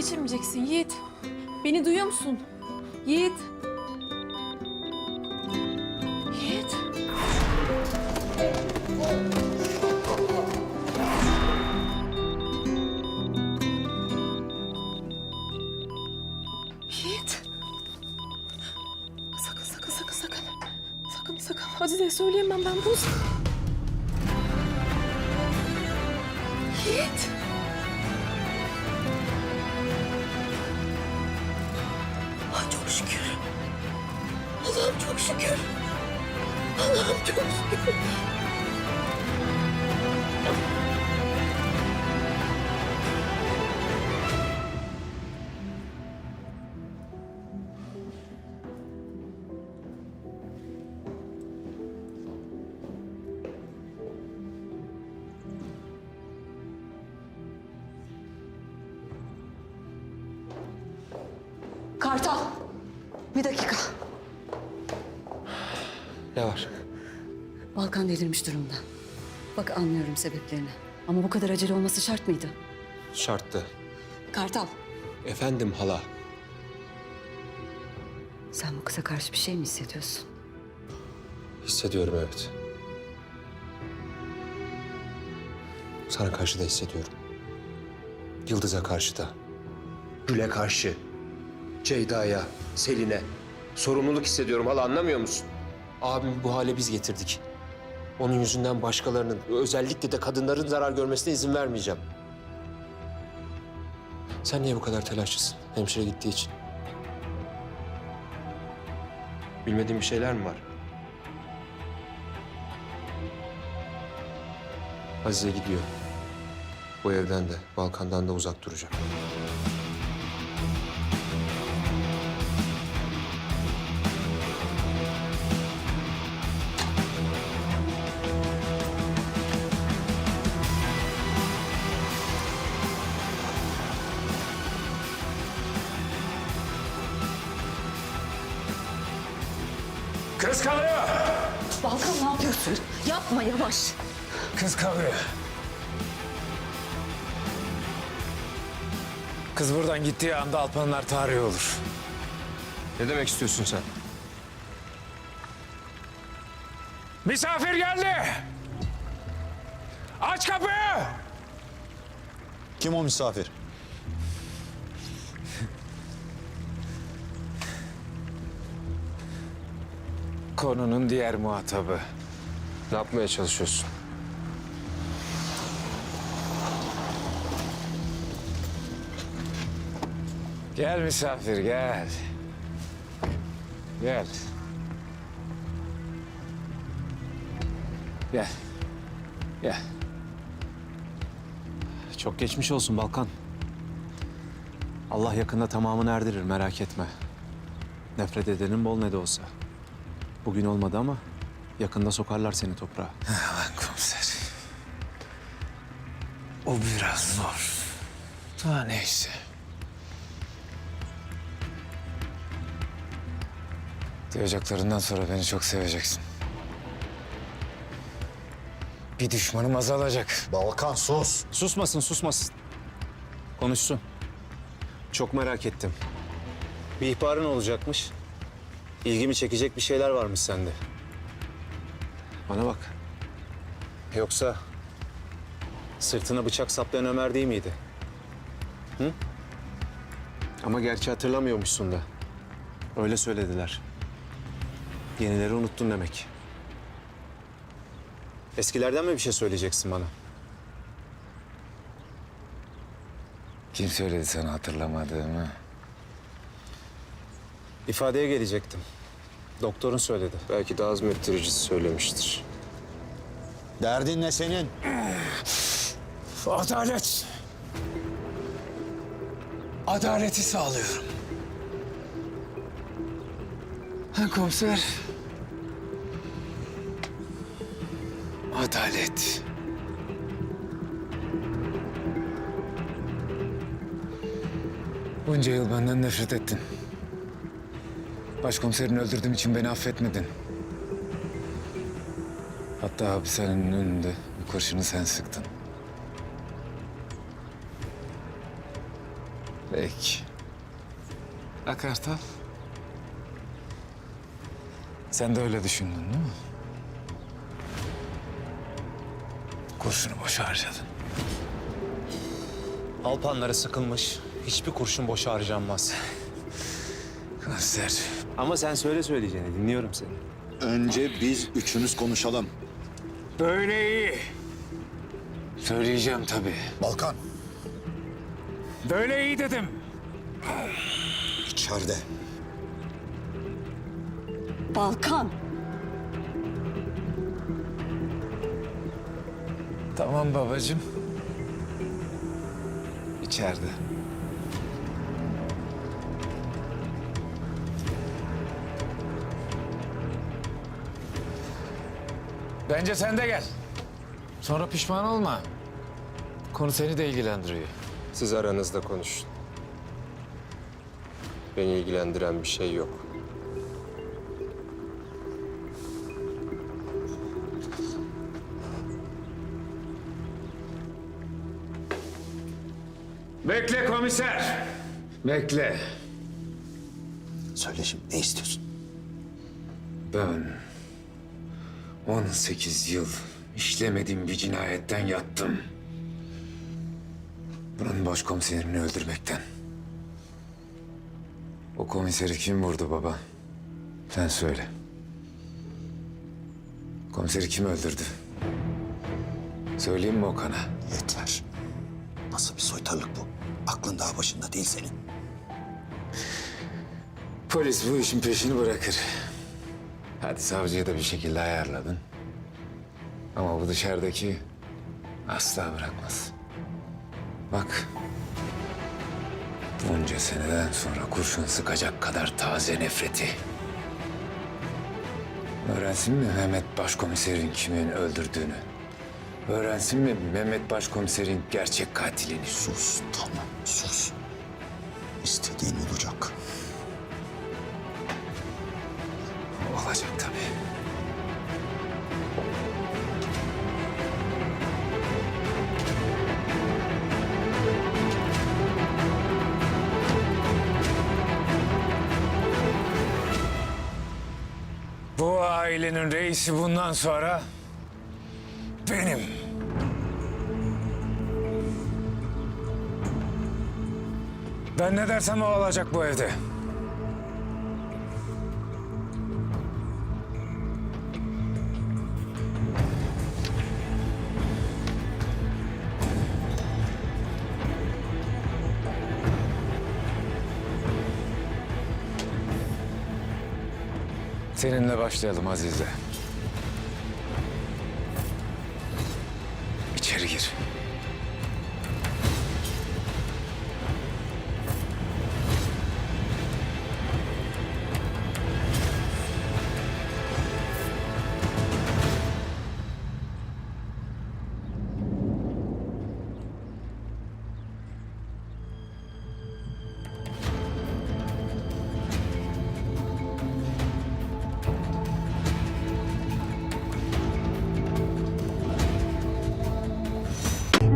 vazgeçemeyeceksin Yiğit. Beni duyuyor musun? Yiğit. Yiğit. Yiğit. Sakın sakın sakın sakın. Sakın sakın. Azize'ye söyleyemem ben bunu. Yiğit. Çok şükür. Allah'ım çok şükür. Kartal. Bir dakika. Ne var? Balkan delirmiş durumda. Bak anlıyorum sebeplerini. Ama bu kadar acele olması şart mıydı? Şarttı. Kartal. Efendim hala. Sen bu kıza karşı bir şey mi hissediyorsun? Hissediyorum evet. Sana karşı da hissediyorum. Yıldız'a karşı da. Gül'e karşı. Ceyda'ya, Selin'e. Sorumluluk hissediyorum hala anlamıyor musun? Abim bu hale biz getirdik. Onun yüzünden başkalarının, özellikle de kadınların zarar görmesine izin vermeyeceğim. Sen niye bu kadar telaşlısın hemşire gittiği için? Bilmediğin bir şeyler mi var? Azize gidiyor. Bu evden de, Balkan'dan da uzak duracak. Kız kalıyor. Balkan ne yapıyorsun? Yapma yavaş. Kız kalıyor. Kız buradan gittiği anda Alpanlar tarihi olur. Ne demek istiyorsun sen? Misafir geldi. Aç kapıyı. Kim o misafir? Konunun diğer muhatabı. Ne yapmaya çalışıyorsun? Gel misafir gel. Gel. Gel. Gel. Çok geçmiş olsun Balkan. Allah yakında tamamını erdirir merak etme. Nefret edenin bol ne de olsa. Bugün olmadı ama yakında sokarlar seni toprağa. Aman komiser. O biraz zor. Daha neyse. Diyeceklarından sonra beni çok seveceksin. Bir düşmanım azalacak. Balkan sus. Susmasın susmasın. Konuşsun. Çok merak ettim. Bir ihbarın olacakmış. İlgimi çekecek bir şeyler varmış sende. Bana bak. Yoksa sırtına bıçak saplayan Ömer değil miydi? Hı? Ama gerçi hatırlamıyormuşsun da. Öyle söylediler. Yenileri unuttun demek. Eskilerden mi bir şey söyleyeceksin bana? Kim söyledi sana hatırlamadığımı? İfadeye gelecektim. Doktorun söyledi. Belki de azmettiricisi söylemiştir. Derdin ne senin? Adalet. Adaleti sağlıyorum. Ha komiser. Adalet. Bunca yıl benden nefret ettin. Başkomiserini öldürdüğüm için beni affetmedin. Hatta hapishanenin önünde bir kurşunu sen sıktın. Peki. Akartal. Sen de öyle düşündün değil mi? Kurşunu boşa harcadın. Alpanlara sıkılmış. Hiçbir kurşun boşa harcanmaz. Komiser. Ama sen söyle söyleyeceğini. Dinliyorum seni. Önce biz üçümüz konuşalım. Böyle iyi. Söyleyeceğim tabii. Balkan, Böyle iyi dedim. içeride. Balkan! Tamam babacığım. İçeride. Bence sen de gel. Sonra pişman olma. Konu seni de ilgilendiriyor. Siz aranızda konuşun. Beni ilgilendiren bir şey yok. Bekle komiser. Bekle. Söyle şimdi ne istiyorsun? Ben 18 yıl işlemediğim bir cinayetten yattım. Bunun başkomiserini öldürmekten. O komiseri kim vurdu baba? Sen söyle. Komiseri kim öldürdü? Söyleyeyim mi Okan'a? Yeter. Nasıl bir soytarlık bu? Aklın daha başında değil senin. Polis bu işin peşini bırakır. Hadi savcıya da bir şekilde ayarladın. Ama bu dışarıdaki asla bırakmaz. Bak. Bunca seneden sonra kurşun sıkacak kadar taze nefreti. Öğrensin mi Mehmet Başkomiserin kimin öldürdüğünü? Öğrensin mi Mehmet Başkomiserin gerçek katilini? Sus, tamam, sus. İstediğin olacak. Olacak tabii. Bu ailenin reisi bundan sonra benim. Ben ne dersem o olacak bu evde. Seninle başlayalım Azize. İçeri gir.